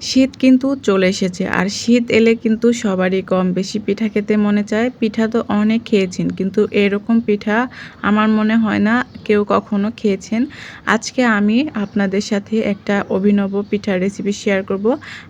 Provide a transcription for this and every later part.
শীত কিন্তু চলে এসেছে। আর শীত এলে কিন্তু সবারই কম বেশি পিঠা খেতে মনে চায়। পিঠা তো অনেক খেয়েছেন, কিন্তু এরকম পিঠা আমার মনে হয় না কেউ কখনো খেয়েছেন। আজকে আমি আপনাদের সাথে একটা অভিনব পিঠার রেসিপি শেয়ার করব।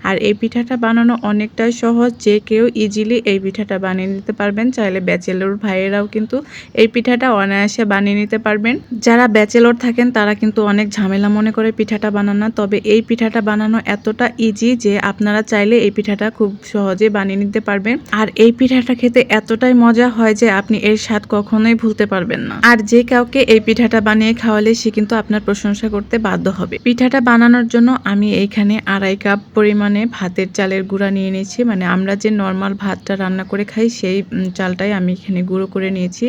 আর এই পিঠাটা বানানো অনেকটাই সহজ, যে কেউ ইজিলি এই পিঠাটা বানিয়ে নিতে পারবেন। চাইলে ব্যাচেলর ভাইয়েরাও কিন্তু এই পিঠাটা অনায়াসে বানিয়ে নিতে পারবেন। যারা ব্যাচেলর থাকেন, তারা কিন্তু অনেক ঝামেলা মনে করে পিঠাটা বানানো তবে এই পিঠাটা বানানো এতটা ইজি যে আপনারা চাইলে এই পিঠাটা খুব সহজে বানিয়ে নিতে পারবেন। আর এই পিঠাটা খেতে এতটাই মজা হয় যে আপনি এর স্বাদ কখনোই ভুলতে পারবেন না। আর যে কাউকে এই পিঠাটা বানিয়ে খাওয়ালে সে কিন্তু আপনার প্রশংসা করতে বাধ্য হবে। পিঠাটা বানানোর জন্য আমি এইখানে আড়াই কাপ পরিমাণে ভাতের চালের গুঁড়া নিয়ে নিয়েছি। মানে আমরা যে নর্মাল ভাতটা রান্না করে খাই, সেই চালটাই আমি এখানে গুঁড়ো করে নিয়েছি।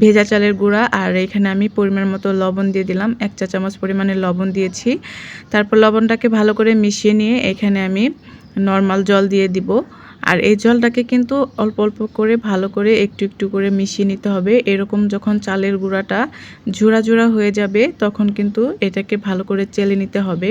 ভেজা চালের গুঁড়া আর এখানে আমি পরিমাণ মতো লবণ দিয়ে দিলাম। এক চা চামচ পরিমাণে লবণ দিয়েছি। তারপর লবণটাকে ভালো করে মিশিয়ে নিয়ে এখানে আমি নর্মাল জল দিয়ে দিব। আর এই জলটাকে কিন্তু অল্প অল্প করে, ভালো করে একটু একটু করে মিশিয়ে নিতে হবে। এরকম যখন চালের গুঁড়াটা ঝুরা ঝুরা হয়ে যাবে, তখন কিন্তু এটাকে ভালো করে চেলে নিতে হবে।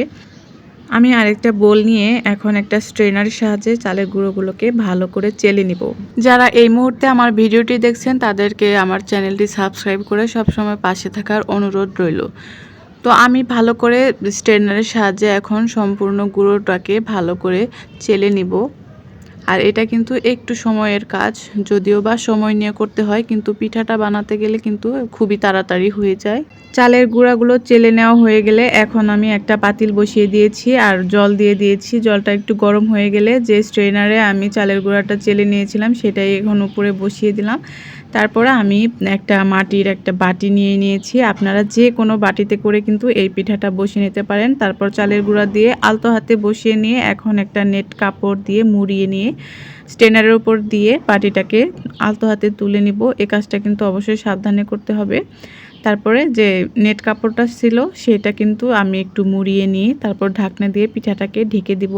আমি আরেকটা বোল নিয়ে এখন একটা স্ট্রেনারের সাহায্যে চালের গুঁড়োগুলোকে ভালো করে চেলে নিব। যারা এই মুহূর্তে আমার ভিডিওটি দেখছেন, তাদেরকে আমার চ্যানেলটি সাবস্ক্রাইব করে সবসময় পাশে থাকার অনুরোধ রইল। তো আমি ভালো করে স্ট্রেনারের সাহায্যে এখন সম্পূর্ণ গুঁড়োটাকে ভালো করে চেলে নিব। আর এটা কিন্তু একটু সময়ের কাজ, যদিও বা সময় নিয়ে করতে হয়, কিন্তু পিঠাটা বানাতে গেলে কিন্তু খুবই তাড়াতাড়ি হয়ে যায়। চালের গুঁড়াগুলো চেলে নেওয়া হয়ে গেলে এখন আমি একটা পাতিল বসিয়ে দিয়েছি আর জল দিয়ে দিয়েছি। জলটা একটু গরম হয়ে গেলে যে স্ট্রেনারে আমি চালের গুঁড়াটা চেলে নিয়েছিলাম সেটাই এখন উপরে বসিয়ে দিলাম। তারপরে আমি একটা মাটির একটা বাটি নিয়ে নিয়েছি। আপনারা যে কোনো বাটিতে করে কিন্তু এই পিঠাটা বসিয়ে নিতে পারেন। তারপর চালের গুঁড়া দিয়ে আলতো হাতে বসিয়ে নিয়ে এখন একটা নেট কাপড় দিয়ে মুড়িয়ে নিয়ে স্টেনারের উপর দিয়ে পাটিটাকে আলতো হাতে তুলে নিব। এ কাজটা কিন্তু অবশ্যই সাবধানে করতে হবে। তারপরে যে নেট কাপড়টা ছিল সেটা কিন্তু আমি একটু মুড়িয়ে নিয়ে তারপর ঢাকনা দিয়ে পিঠাটাকে ঢেকে দিব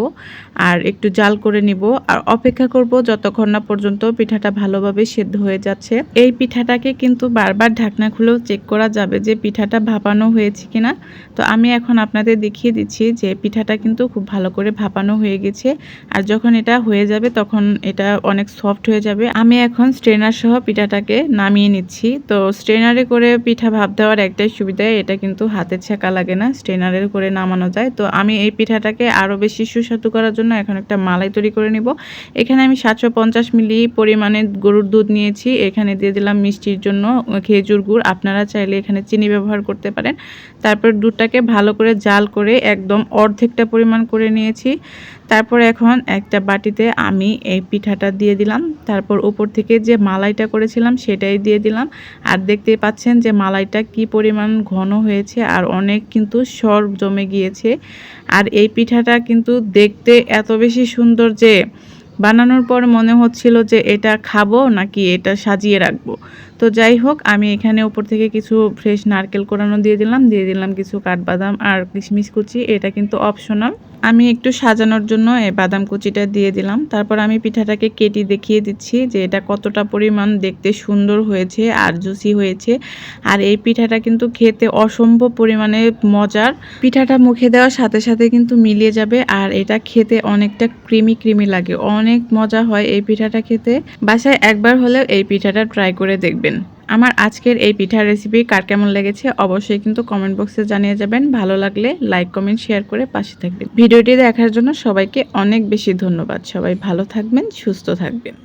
আর একটু জাল করে নিব। আর অপেক্ষা করব যতক্ষণ না পর্যন্ত পিঠাটা ভালোভাবে সেদ্ধ হয়ে যাচ্ছে। এই পিঠাটাকে কিন্তু বারবার ঢাকনা খুলেও চেক করা যাবে যে পিঠাটা ভাপানো হয়েছে কিনা। তো আমি এখন আপনাদের দেখিয়ে দিচ্ছি যে পিঠাটা কিন্তু খুব ভালো করে ভাপানো হয়ে গেছে। আর যখন এটা হয়ে যাবে তখন এটা অনেক সফট হয়ে যাবে। আমি এখন স্ট্রেনার সহ পিঠাটাকে নামিয়ে নিচ্ছি। তো স্ট্রেনারে করে পিঠা ভাপ দেওয়ার একটাই সুবিধা, এটা কিন্তু হাতে ছেঁকা লাগে না স্ট্রেনারের করে নামানো যায়। তো আমি এই পিঠাটাকে আরও বেশি সুস্বাদু করার জন্য এখন একটা মালাই তৈরি করে নিব। এখানে আমি সাতশো পঞ্চাশ মিলি পরিমাণে গরুর দুধ নিয়েছি। এখানে দিয়ে দিলাম মিষ্টির জন্য খেজুর গুড়। আপনারা চাইলে এখানে চিনি ব্যবহার করতে পারেন। তারপর দুধটাকে ভালো করে জাল করে একদম অর্ধেকটা পরিমাণ করে নিয়েছি। তারপর এখন একটা বাটিতে আমি এই পিঠাটা দিয়ে দিলাম। তারপর উপর থেকে যে মালাইটা করেছিলাম সেটাই দিয়ে দিলাম। আর দেখতেই পাচ্ছেন যে মালাইটা কি পরিমাণ ঘন হয়েছে আর অনেক কিন্তু সর জমে গিয়েছে। আর এই পিঠাটা কিন্তু দেখতে এত বেশি সুন্দর যে বানানোর পর মনে হচ্ছিল যে এটা খাব নাকি এটা সাজিয়ে রাখব। তো যাই হোক, আমি এখানে উপর থেকে কিছু ফ্রেশ নারকেল কোরানো দিয়ে দিলাম। দিয়ে দিলাম কিছু কাঠবাদাম আর কিশমিশ কুচি। এটা কিন্তু অপশনাল আমি একটু সাজানোর জন্য এই বাদাম কুচিটা দিয়ে দিলাম। তারপর আমি পিঠাটাকে কেটে দেখিয়ে দিচ্ছি যে এটা কতটা পরিমাণ দেখতে সুন্দর হয়েছে আর জুসি হয়েছে। আর এই পিঠাটা কিন্তু খেতে অসম্ভব পরিমাণে মজার। পিঠাটা মুখে দেওয়ার সাথে সাথে কিন্তু মিলিয়ে যাবে আর এটা খেতে অনেকটা ক্রিমি ক্রিমি লাগে। অনেক মজা হয় এই পিঠাটা খেতে। বাসায় একবার হলেও এই পিঠাটা ট্রাই করে দেখবেন। আমার আজকের এই পিঠার রেসিপি কার কেমন লেগেছে অবশ্যই কিন্তু কমেন্ট বক্সে জানিয়ে যাবেন। ভালো লাগলে লাইক কমেন্ট শেয়ার করে পাশে থাকবেন। ভিডিওটি দেখার জন্য সবাইকে অনেক বেশি ধন্যবাদ। সবাই ভালো থাকবেন, সুস্থ থাকবেন।